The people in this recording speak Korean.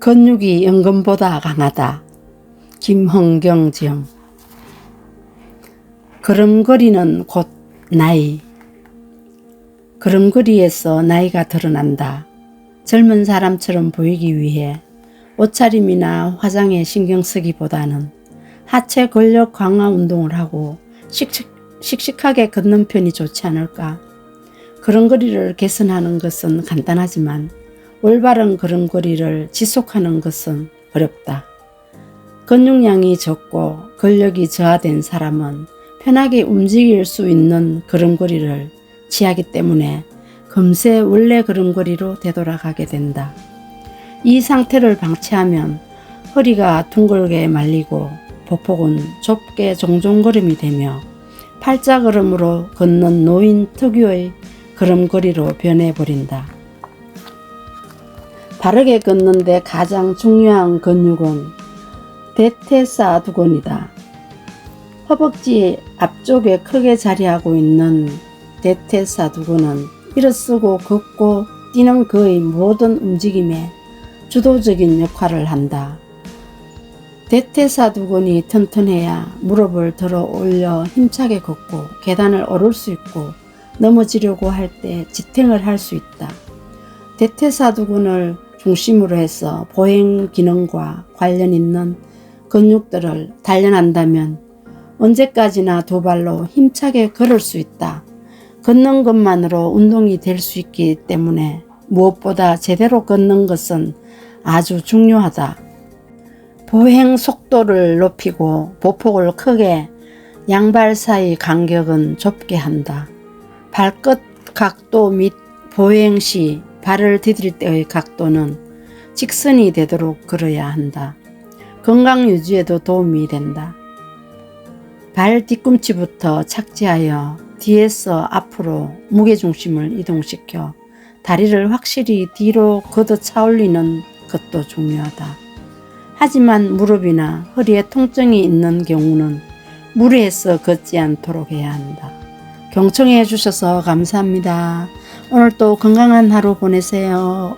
근육이 연금보다 강하다. 김헌경지영 걸음걸이는 곧 나이. 걸음걸이에서 나이가 드러난다. 젊은 사람처럼 보이기 위해 옷차림이나 화장에 신경 쓰기보다는 하체 근력 강화 운동을 하고 씩씩, 씩씩하게 걷는 편이 좋지 않을까. 걸음걸이를 개선하는 것은 간단하지만 올바른 걸음걸이를 지속하는 것은 어렵다. 근육량이 적고 근력이 저하된 사람은 편하게 움직일 수 있는 걸음걸이를 취하기 때문에 금세 원래 걸음걸이로 되돌아가게 된다. 이 상태를 방치하면 허리가 둥글게 말리고 보폭은 좁게 종종걸음이 되며 팔자걸음으로 걷는 노인 특유의 걸음걸이로 변해버린다. 바르게 걷는데 가장 중요한 근육은 대퇴사두근이다. 허벅지 앞쪽에 크게 자리하고 있는 대퇴사두근은 일어서고 걷고 뛰는 그의 모든 움직임에 주도적인 역할을 한다. 대퇴사두근이 튼튼해야 무릎을 들어 올려 힘차게 걷고 계단을 오를 수 있고 넘어지려고 할 때 지탱을 할 수 있다. 대퇴사두근을 중심으로 해서 보행 기능과 관련 있는 근육들을 단련한다면 언제까지나 두 발로 힘차게 걸을 수 있다. 걷는 것만으로 운동이 될 수 있기 때문에 무엇보다 제대로 걷는 것은 아주 중요하다. 보행 속도를 높이고 보폭을 크게 양발 사이 간격은 좁게 한다. 발끝 각도 및 보행 시 발을 디딜 때의 각도는 직선이 되도록 걸어야 한다. 건강 유지에도 도움이 된다. 발 뒤꿈치부터 착지하여 뒤에서 앞으로 무게중심을 이동시켜 다리를 확실히 뒤로 걷어 차올리는 것도 중요하다. 하지만 무릎이나 허리에 통증이 있는 경우는 무리해서 걷지 않도록 해야 한다. 경청해 주셔서 감사합니다. 오늘도 건강한 하루 보내세요.